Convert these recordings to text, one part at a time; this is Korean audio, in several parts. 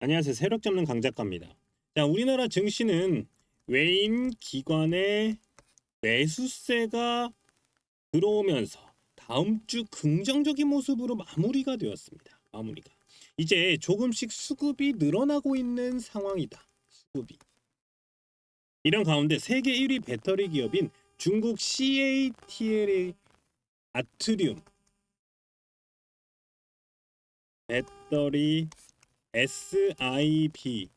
안녕하세요. 세력 잡는 강 작가입니다. 자, 우리나라 증시는 외인 기관의 매수세가 들어오면서 다음 주 긍정적인 모습으로 마무리가 되었습니다. 마무리가. 이제 조금씩 수급이 늘어나고 있는 상황이다. 수급이. 이런 가운데 세계 1위 배터리 기업인 중국 CATL의 아트리움 배터리 SIB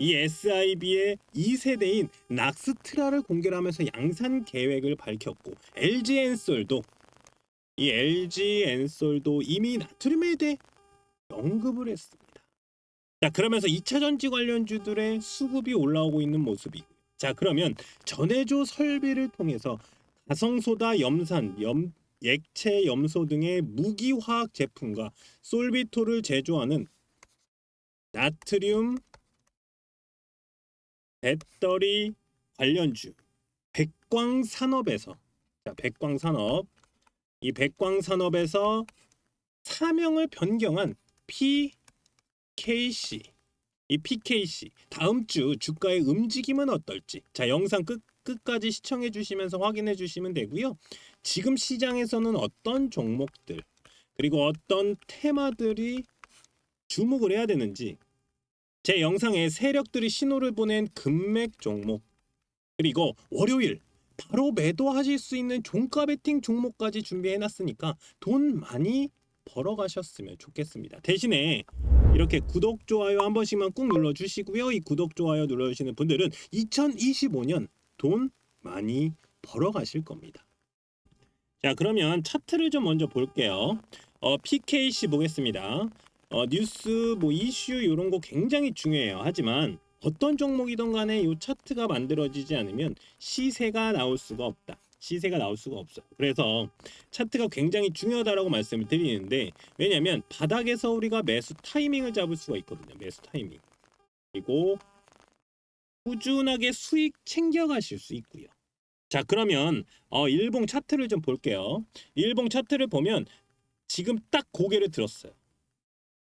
이 SIB의 2세대인 낙스트라를 공개하면서 양산 계획을 밝혔고 LG엔솔도 이 LG엔솔도 이미 나트륨에 대해 언급을 했습니다. 자 그러면서 2차 전지 관련주들의 수급이 올라오고 있는 모습이고요. 자 그러면 전해조 설비를 통해서 가성소다, 염산, 염, 액체 염소 등의 무기화학 제품과 솔비토를 제조하는 나트륨 배터리 관련주 백광산업에서 자 백광산업. 이 백광산업에서 사명을 변경한 PKC 이 PKC 다음 주 주가의 움직임은 어떨지. 자 영상 끝 끝까지 시청해 주시면서 확인해 주시면 되고요. 지금 시장에서는 어떤 종목들 그리고 어떤 테마들이 주목을 해야 되는지 제 영상에 세력들이 신호를 보낸 금맥 종목 그리고 월요일 바로 매도하실 수 있는 종가 베팅 종목까지 준비해 놨으니까 돈 많이 벌어 가셨으면 좋겠습니다. 대신에 이렇게 구독 좋아요 한 번씩만 꾹 눌러 주시고요. 이 구독 좋아요 눌러 주시는 분들은 2025년 돈 많이 벌어 가실 겁니다. 자, 그러면 차트를 좀 먼저 볼게요. 어, PKC 보겠습니다. 어, 뉴스 뭐 이슈 이런 거 굉장히 중요해요. 하지만 어떤 종목이든 간에 이 차트가 만들어지지 않으면 시세가 나올 수가 없다. 시세가 나올 수가 없어요. 그래서 차트가 굉장히 중요하다라고 말씀을 드리는데 왜냐하면 바닥에서 우리가 매수 타이밍을 잡을 수가 있거든요. 매수 타이밍. 그리고 꾸준하게 수익 챙겨가실 수 있고요. 자 그러면 어, 일봉 차트를 좀 볼게요. 일봉 차트를 보면 지금 딱 고개를 들었어요.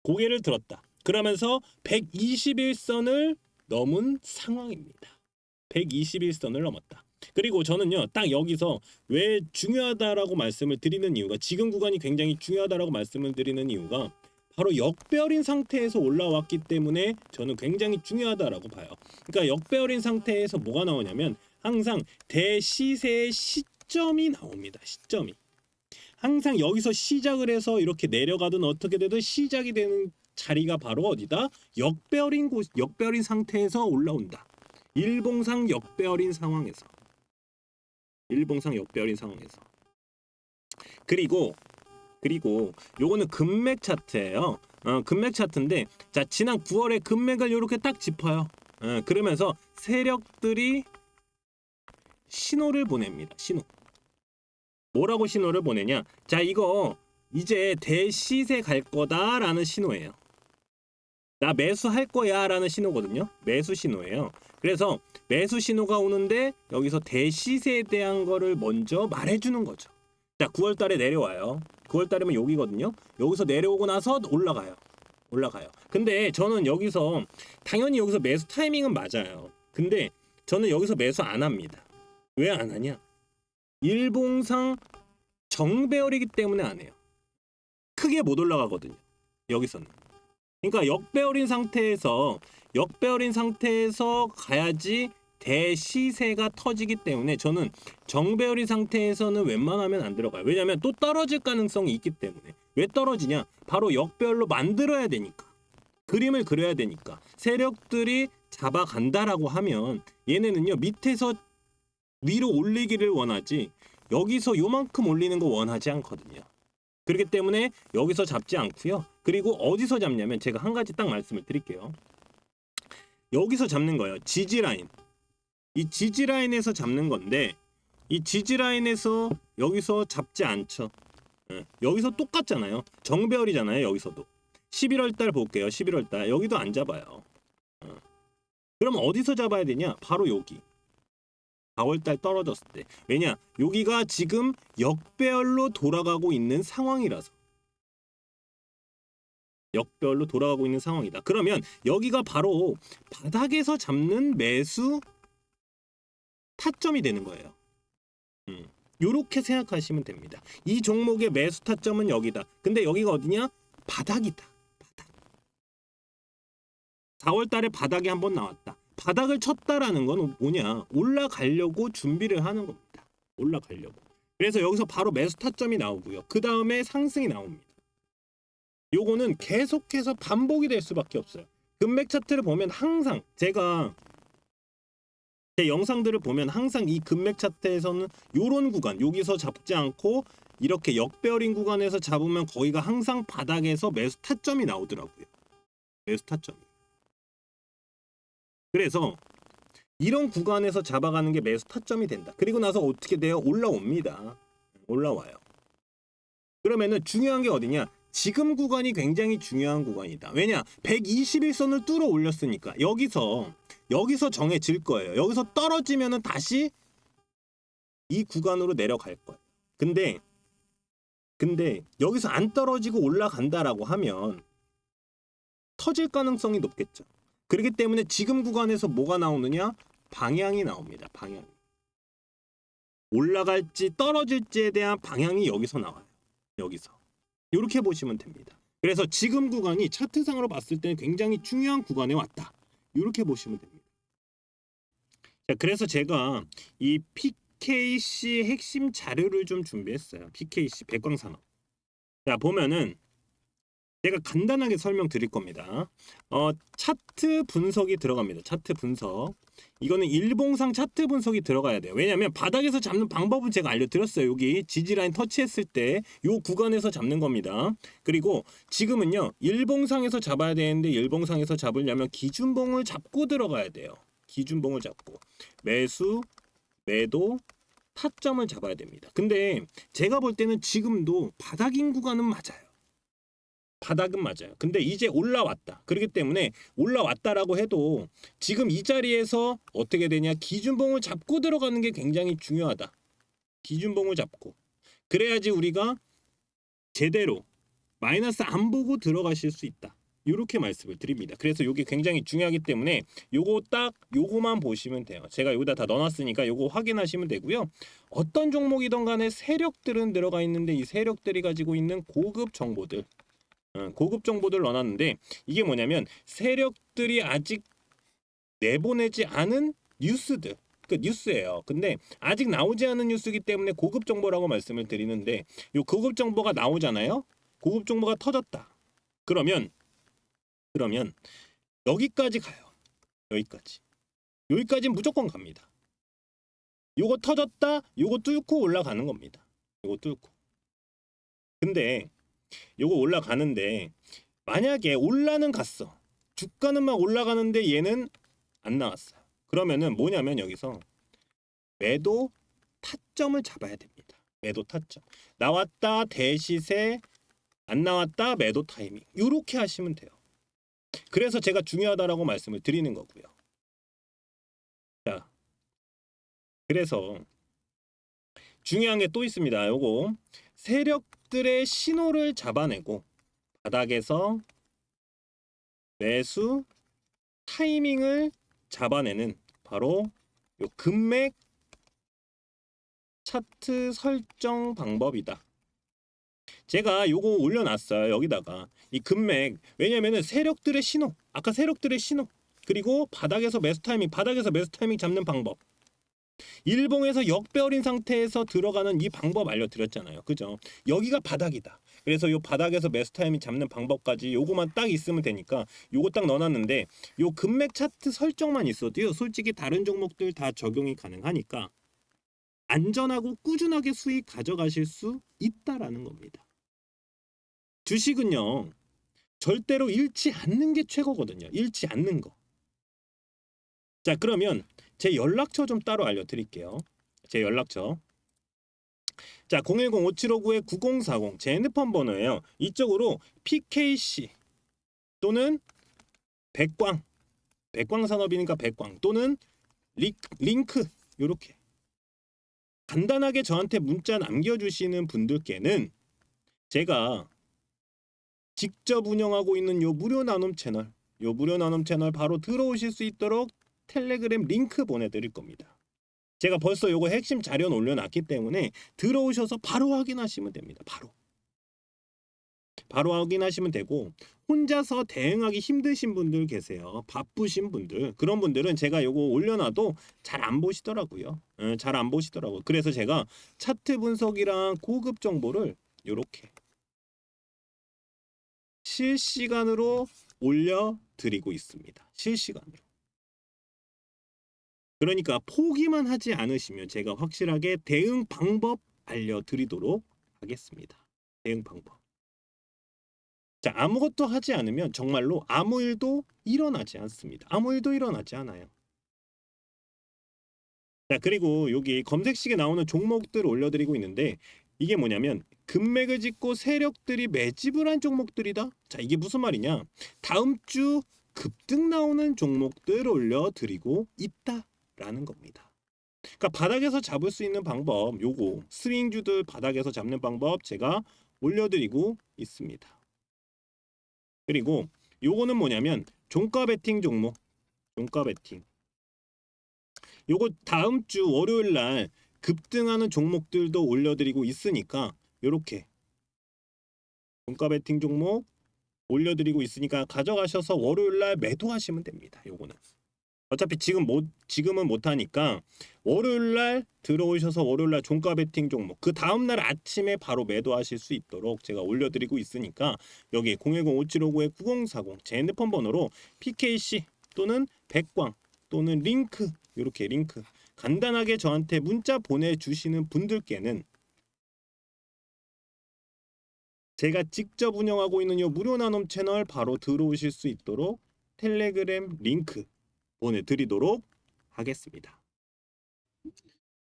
고개를 들었다. 그러면서 121선을 넘은 상황입니다. 121선을 넘었다. 그리고 저는요, 딱 여기서 왜 중요하다라고 말씀을 드리는 이유가 지금 구간이 굉장히 중요하다라고 말씀을 드리는 이유가 바로 역배열인 상태에서 올라왔기 때문에 저는 굉장히 중요하다라고 봐요. 그러니까 역배열인 상태에서 뭐가 나오냐면 항상 대시세의 시점이 나옵니다. 시점이. 항상 여기서 시작을 해서 이렇게 내려가든 어떻게 되든 시작이 되는 자리가 바로 어디다? 역배열인 곳, 역배열인 상태에서 올라온다. 일봉상 역배열인 상황에서. 일봉상 역배열인 상황에서. 그리고 그리고 요거는 금맥 차트예요. 어, 금맥 차트인데 자 지난 9월에 금맥을 이렇게 딱 짚어요. 어, 그러면서 세력들이 신호를 보냅니다. 신호. 뭐라고 신호를 보내냐? 자 이거 이제 대시세 갈 거다라는 신호예요. 나 매수할 거야라는 신호거든요. 매수 신호예요. 그래서 매수 신호가 오는데 여기서 대시세에 대한 거를 먼저 말해주는 거죠. 자 9월 달에 내려와요. 9월 달이면 여기거든요. 여기서 내려오고 나서 올라가요. 올라가요. 근데 저는 여기서 당연히 여기서 매수 타이밍은 맞아요. 근데 저는 여기서 매수 안 합니다. 왜 안 하냐? 일봉상 정배열이기 때문에 안 해요. 크게 못 올라가거든요. 여기서는. 그러니까 역배열인 상태에서 역배열인 상태에서 가야지 대시세가 터지기 때문에 저는 정배열인 상태에서는 웬만하면 안 들어가요. 왜냐하면 또 떨어질 가능성이 있기 때문에. 왜 떨어지냐? 바로 역배열로 만들어야 되니까. 그림을 그려야 되니까. 세력들이 잡아간다라고 하면 얘네는요 밑에서 위로 올리기를 원하지 여기서 요만큼 올리는 거 원하지 않거든요. 그렇기 때문에 여기서 잡지 않고요. 그리고 어디서 잡냐면 제가 한 가지 딱 말씀을 드릴게요. 여기서 잡는 거예요. 지지 라인. 이 지지 라인에서 잡는 건데 이 지지 라인에서 여기서 잡지 않죠. 예, 여기서 똑같잖아요. 정배열이잖아요. 여기서도. 11월 달 볼게요. 11월 달. 여기도 안 잡아요. 어. 그럼 어디서 잡아야 되냐? 바로 여기. 4월달 떨어졌을 때 왜냐 여기가 지금 역배열로 돌아가고 있는 상황이라서 역별로 돌아가고 있는 상황이다. 그러면 여기가 바로 바닥에서 잡는 매수 타점이 되는 거예요. 음. 요렇게 생각하시면 됩니다. 이 종목의 매수 타점은 여기다. 근데 여기가 어디냐? 바닥이다. 바닥. 4월 달에 바닥이 한 번 나왔다. 바닥을 쳤다라는 건 뭐냐? 올라가려고 준비를 하는 겁니다. 올라가려고. 그래서 여기서 바로 매수 타점이 나오고요. 그 다음에 상승이 나옵니다. 요거는 계속해서 반복이 될 수밖에 없어요. 금맥 차트를 보면 항상 제가 제 영상들을 보면 항상 이 금맥 차트에서는 요런 구간 여기서 잡지 않고 이렇게 역별인 구간에서 잡으면 거기가 항상 바닥에서 매수 타점이 나오더라고요. 매수 타점이. 그래서 이런 구간에서 잡아가는 게 매수 타점이 된다. 그리고 나서 어떻게 돼요? 올라옵니다. 올라와요. 그러면은 중요한 게 어디냐? 지금 구간이 굉장히 중요한 구간이다. 왜냐? 121선을 뚫어 올렸으니까 여기서 여기서 정해질 거예요. 여기서 떨어지면은 다시 이 구간으로 내려갈 거예요. 근데 근데 여기서 안 떨어지고 올라간다라고 하면 터질 가능성이 높겠죠. 그렇기 때문에 지금 구간에서 뭐가 나오느냐? 방향이 나옵니다. 방향. 올라갈지 떨어질지에 대한 방향이 여기서 나와요. 여기서. 이렇게 보시면 됩니다. 그래서 지금 구간이 차트상으로 봤을 때는 굉장히 중요한 구간에 왔다. 이렇게 보시면 됩니다. 자, 그래서 제가 이 PKC 핵심 자료를 좀 준비했어요. PKC 백광산업. 자, 보면은 제가 간단하게 설명드릴 겁니다. 어, 차트 분석이 들어갑니다. 차트 분석. 이거는 일봉상 차트 분석이 들어가야 돼요. 왜냐하면 바닥에서 잡는 방법은 제가 알려드렸어요. 여기 지지라인 터치했을 때요 구간에서 잡는 겁니다. 그리고 지금은요 일봉상에서 잡아야 되는데 일봉상에서 잡으려면 기준봉을 잡고 들어가야 돼요. 기준봉을 잡고 매수, 매도, 타점을 잡아야 됩니다. 근데 제가 볼 때는 지금도 바닥인 구간은 맞아요. 바닥은 맞아요. 근데 이제 올라왔다. 그렇기 때문에 올라왔다라고 해도 지금 이 자리에서 어떻게 되냐 기준봉을 잡고 들어가는 게 굉장히 중요하다. 기준봉을 잡고 그래야지 우리가 제대로 마이너스 안 보고 들어가실 수 있다. 이렇게 말씀을 드립니다. 그래서 이게 굉장히 중요하기 때문에 요거 딱 요거만 보시면 돼요. 제가 여기다 다 넣어놨으니까 요거 확인하시면 되고요. 어떤 종목이든 간에 세력들은 들어가 있는데 이 세력들이 가지고 있는 고급 정보들 어, 고급 정보들을 넣어놨는데 이게 뭐냐면 세력들이 아직 내보내지 않은 뉴스들 그 뉴스예요. 근데 아직 나오지 않은 뉴스이기 때문에 고급 정보라고 말씀을 드리는데 요 고급 정보가 나오잖아요. 고급 정보가 터졌다. 그러면 그러면 여기까지 가요. 여기까지. 여기까지는 무조건 갑니다. 요거 터졌다. 요거 뚫고 올라가는 겁니다. 요거 뚫고. 근데 요거 올라가는데 만약에 올라는 갔어. 주가는 막 올라가는데 얘는 안 나왔어요. 그러면은 뭐냐면 여기서 매도 타점을 잡아야 됩니다. 매도 타점. 나왔다 대시세 안 나왔다 매도 타이밍. 요렇게 하시면 돼요. 그래서 제가 중요하다라고 말씀을 드리는 거고요. 자. 그래서 중요한 게 또 있습니다. 요거 세력들의 신호를 잡아내고 바닥에서 매수 타이밍을 잡아내는 바로 요 금맥 차트 설정 방법이다. 제가 요거 올려놨어요. 여기다가 이 금맥 왜냐면은 세력들의 신호 아까 세력들의 신호 그리고 바닥에서 매수 타이밍 바닥에서 매수 타이밍 잡는 방법 일봉에서 역별인 상태에서 들어가는 이 방법 알려드렸잖아요. 그죠? 여기가 바닥이다. 그래서 요 바닥에서 매수 타이밍 잡는 방법까지 요거만 딱 있으면 되니까 요거 딱 넣어놨는데 요 금맥 차트 설정만 있어도요. 솔직히 다른 종목들 다 적용이 가능하니까 안전하고 꾸준하게 수익 가져가실 수 있다라는 겁니다. 주식은요. 절대로 잃지 않는 게 최고거든요. 잃지 않는 거. 자, 그러면 제 연락처 좀 따로 알려드릴게요. 제 연락처. 자, 010-5759-9040 제 핸드폰 번호예요. 이쪽으로 PKC 또는 백광, 백광 산업이니까 백광 또는 리, 링크 요렇게 간단하게 저한테 문자 남겨주시는 분들께는 제가 직접 운영하고 있는 요 무료 나눔 채널, 요 무료 나눔 채널 바로 들어오실 수 있도록 텔레그램 링크 보내드릴 겁니다. 제가 벌써 요거 핵심 자료는 올려놨기 때문에 들어오셔서 바로 확인하시면 됩니다. 바로. 바로 확인하시면 되고 혼자서 대응하기 힘드신 분들 계세요. 바쁘신 분들 그런 분들은 제가 요거 올려놔도 잘 안 보시더라고요. 잘안 보시더라고요. 그래서 제가 차트 분석이랑 고급 정보를 요렇게 실시간으로 올려드리고 있습니다. 실시간으로. 그러니까 포기만 하지 않으시면 제가 확실하게 대응 방법 알려드리도록 하겠습니다. 대응 방법. 자, 아무것도 하지 않으면 정말로 아무 일도 일어나지 않습니다. 아무 일도 일어나지 않아요. 자, 그리고 여기 검색식에 나오는 종목들 올려드리고 있는데 이게 뭐냐면 금맥을 짚고 세력들이 매집을 한 종목들이다. 자, 이게 무슨 말이냐? 다음 주 급등 나오는 종목들 올려드리고 있다 라는 겁니다. 그러니까 바닥에서 잡을 수 있는 방법, 요거 스윙주들 바닥에서 잡는 방법 제가 올려드리고 있습니다. 그리고 요거는 뭐냐면 종가 베팅 종목, 종가 베팅. 요거 다음 주 월요일 날 급등하는 종목들도 올려드리고 있으니까 요렇게 종가 베팅 종목 올려드리고 있으니까 가져가셔서 월요일 날 매도하시면 됩니다. 요거는 어차피 지금 못 지금은 못 하니까 월요일 날 들어오셔서 월요일 날 종가 베팅 종목 그 다음 날 아침에 바로 매도하실 수 있도록 제가 올려드리고 있으니까 여기 010-5759-9040 제 핸드폰 번호로 PKC 또는 백광 또는 링크 이렇게 링크 간단하게 저한테 문자 보내주시는 분들께는 제가 직접 운영하고 있는 이 무료 나눔 채널 바로 들어오실 수 있도록 텔레그램 링크 보내드리도록 하겠습니다.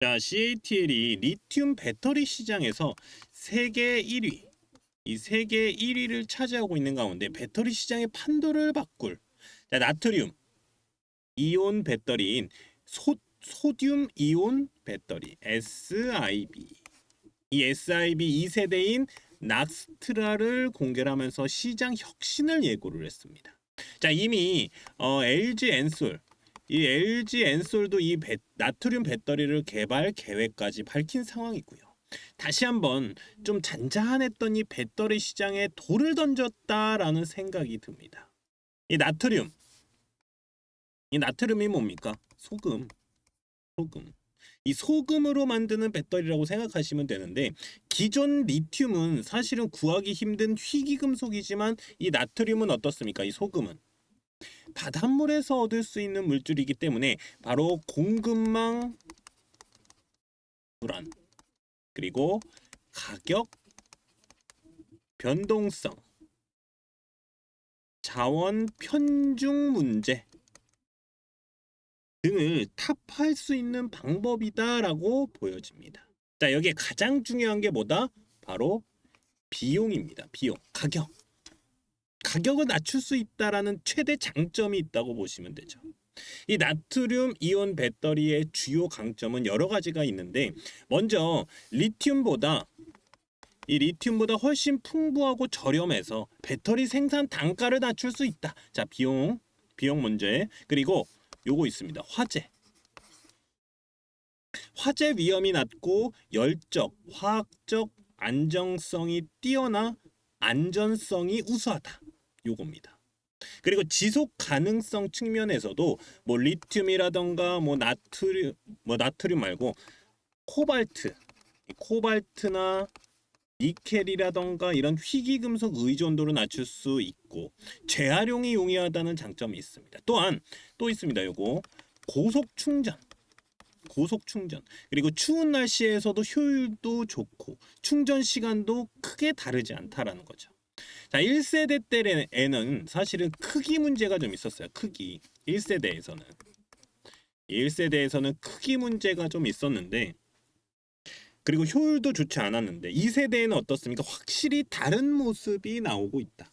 자, CATL이 리튬 배터리 시장에서 세계 1위, 이 세계 1위를 차지하고 있는 가운데 배터리 시장의 판도를 바꿀 자, 나트륨 이온 배터리인 소, 소듐 이온 배터리 SIB 이 SIB 2세대인 낙스트라를 공개하면서 시장 혁신을 예고를 했습니다. 자 이미 어, LG 엔솔 이 LG 엔솔도 이 배, 나트륨 배터리를 개발 계획까지 밝힌 상황이고요. 다시 한번 좀 잔잔했던 이 배터리 시장에 돌을 던졌다라는 생각이 듭니다. 이 나트륨 이 나트륨이 뭡니까? 소금. 소금. 이 소금으로 만드는 배터리라고 생각하시면 되는데 기존 리튬은 사실은 구하기 힘든 희귀 금속이지만 이 나트륨은 어떻습니까? 이 소금은 바닷물에서 얻을 수 있는 물질이기 때문에 바로 공급망 불안 그리고 가격 변동성 자원 편중 문제 등을 탑할 수 있는 방법이다라고 보여집니다. 자, 여기에 가장 중요한 게 뭐다? 바로 비용입니다. 비용, 가격. 가격을 낮출 수 있다라는 최대 장점이 있다고 보시면 되죠. 이 나트륨 이온 배터리의 주요 강점은 여러 가지가 있는데 먼저 리튬보다 이 리튬보다 훨씬 풍부하고 저렴해서 배터리 생산 단가를 낮출 수 있다. 자, 비용 비용 문제. 그리고 요거 있습니다. 화재. 화재 위험이 낮고 열적, 화학적 안정성이 뛰어나 안전성이 우수하다. 요겁니다. 그리고 지속 가능성 측면에서도 뭐 리튬이라던가 뭐 나트륨 뭐 나트륨 말고 코발트 코발트나 니켈이라던가 이런 희귀 금속 의존도를 낮출 수 있고 재활용이 용이하다는 장점이 있습니다. 또한 또 있습니다. 요거 고속 충전 고속 충전 그리고 추운 날씨에서도 효율도 좋고 충전 시간도 크게 다르지 않다라는 거죠. 자, 1세대 때에는 사실은 크기 문제가 좀 있었어요. 크기. 1세대에서는. 1세대에서는 크기 문제가 좀 있었는데 그리고 효율도 좋지 않았는데 2세대에는 어떻습니까? 확실히 다른 모습이 나오고 있다.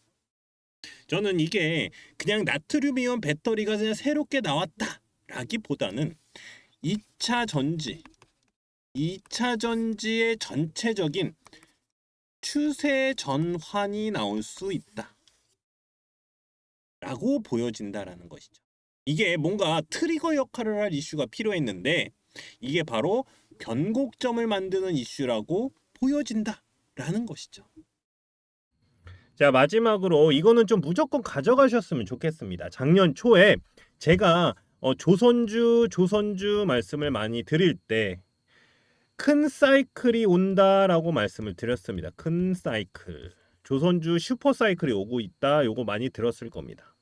저는 이게 그냥 나트륨 이온 배터리가 그냥 새롭게 나왔다라기보다는 2차 전지 2차 전지의 전체적인 추세 전환이 나올 수 있다. 라고 보여진다라는 것이죠. 이게 뭔가 트리거 역할을 할 이슈가 필요했는데 이게 바로 변곡점을 만드는 이슈라고 보여진다라는 것이죠. 자 마지막으로 이거는 좀 무조건 가져가셨으면 좋겠습니다. 작년 초에 제가 어, 조선주 조선주 말씀을 많이 드릴 때 큰 사이클이 온다라고 말씀을 드렸습니다. 큰 사이클. 조선주 슈퍼 사이클이 오고 있다. 요거 많이 들었을 겁니다.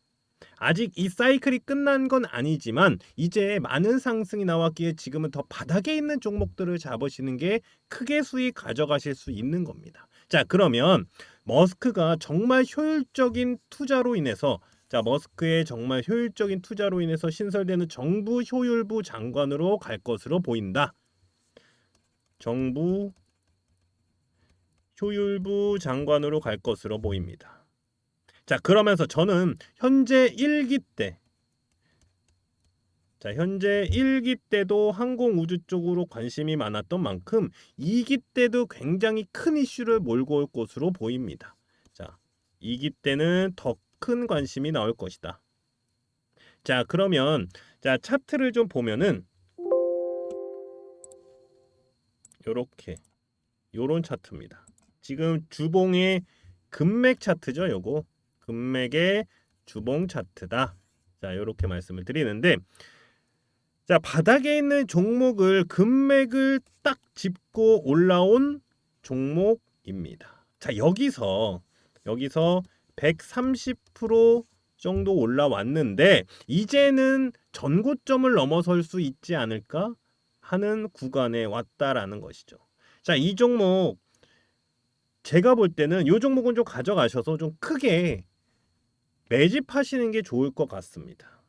아직 이 사이클이 끝난 건 아니지만 이제 많은 상승이 나왔기에 지금은 더 바닥에 있는 종목들을 잡으시는 게 크게 수익 가져가실 수 있는 겁니다. 자, 그러면 머스크가 정말 효율적인 투자로 인해서 자, 머스크의 정말 효율적인 투자로 인해서 신설되는 정부 효율부 장관으로 갈 것으로 보인다. 정부 효율부 장관으로 갈 것으로 보입니다. 자, 그러면서 저는 현재 1기 때 자, 현재 1기 때도 항공우주 쪽으로 관심이 많았던 만큼 2기 때도 굉장히 큰 이슈를 몰고 올 것으로 보입니다. 자, 2기 때는 더 큰 관심이 나올 것이다. 자, 그러면 자, 차트를 좀 보면은 요렇게 요런 차트입니다. 지금 주봉의 금맥 차트죠, 요거. 금맥의 주봉 차트다. 자, 요렇게 말씀을 드리는데 자, 바닥에 있는 종목을 금맥을 딱 짚고 올라온 종목입니다. 자, 여기서 여기서 130% 정도 올라왔는데 이제는 전고점을 넘어설 수 있지 않을까 하는 구간에 왔다라는 것이죠. 자, 이 종목 제가 볼 때는 이 종목은 좀 가져가셔서 좀 크게 매집하시는 게 좋을 것 같습니다.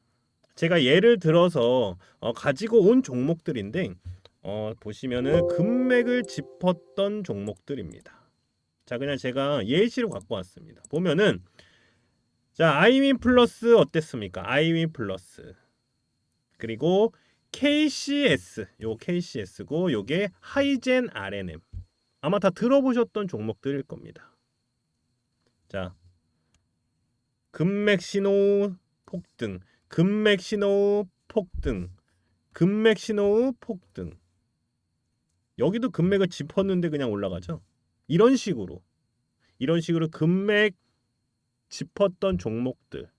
제가 예를 들어서 어, 가지고 온 종목들인데 어, 보시면은 금맥을 짚었던 종목들입니다. 자, 그냥 제가 예시를 갖고 왔습니다. 보면은 자, 아이윈 플러스 어땠습니까? 아이윈 플러스. 그리고 KCS, 요 KCS고 요게 하이젠 RNM. 아마 다 들어보셨던 종목들일 겁니다. 자, 금맥 신호 폭등, 금맥 신호 폭등, 금맥 신호 폭등. 여기도 금맥을 짚었는데 그냥 올라가죠. 이런 식으로 이런 식으로 금맥 짚었던 종목들.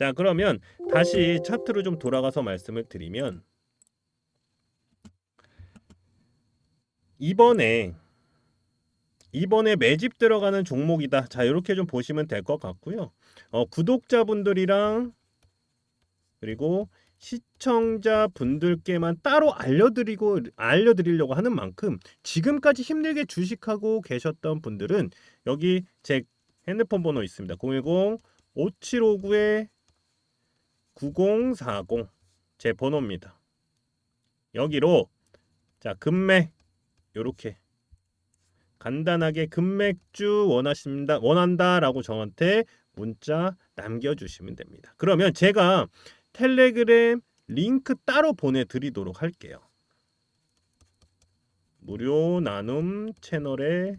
자, 그러면 다시 차트로 좀 돌아가서 말씀을 드리면 이번에 이번에 매집 들어가는 종목이다. 자, 이렇게 좀 보시면 될 것 같고요. 어, 구독자분들이랑 그리고 시청자 분들께만 따로 알려드리고 알려드리려고 하는 만큼 지금까지 힘들게 주식하고 계셨던 분들은 여기 제 핸드폰 번호 있습니다. 010 5759에 9040 제 번호입니다. 여기로 자 금맥 요렇게 간단하게 금맥주 원하십니다 원한다라고 저한테 문자 남겨 주시면 됩니다. 그러면 제가 텔레그램 링크 따로 보내 드리도록 할게요. 무료 나눔 채널에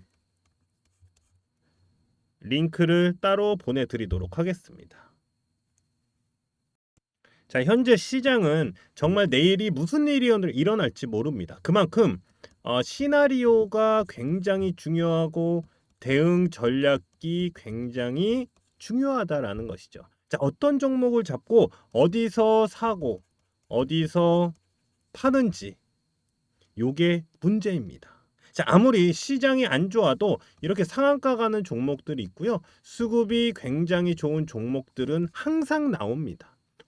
링크를 따로 보내 드리도록 하겠습니다. 자, 현재 시장은 정말 내일이 무슨 일이 일어날지 모릅니다. 그만큼 어, 시나리오가 굉장히 중요하고 대응 전략이 굉장히 중요하다라는 것이죠. 자, 어떤 종목을 잡고 어디서 사고 어디서 파는지 요게 문제입니다. 자, 아무리 시장이 안 좋아도 이렇게 상한가 가는 종목들이 있고요. 수급이 굉장히 좋은 종목들은 항상 나옵니다.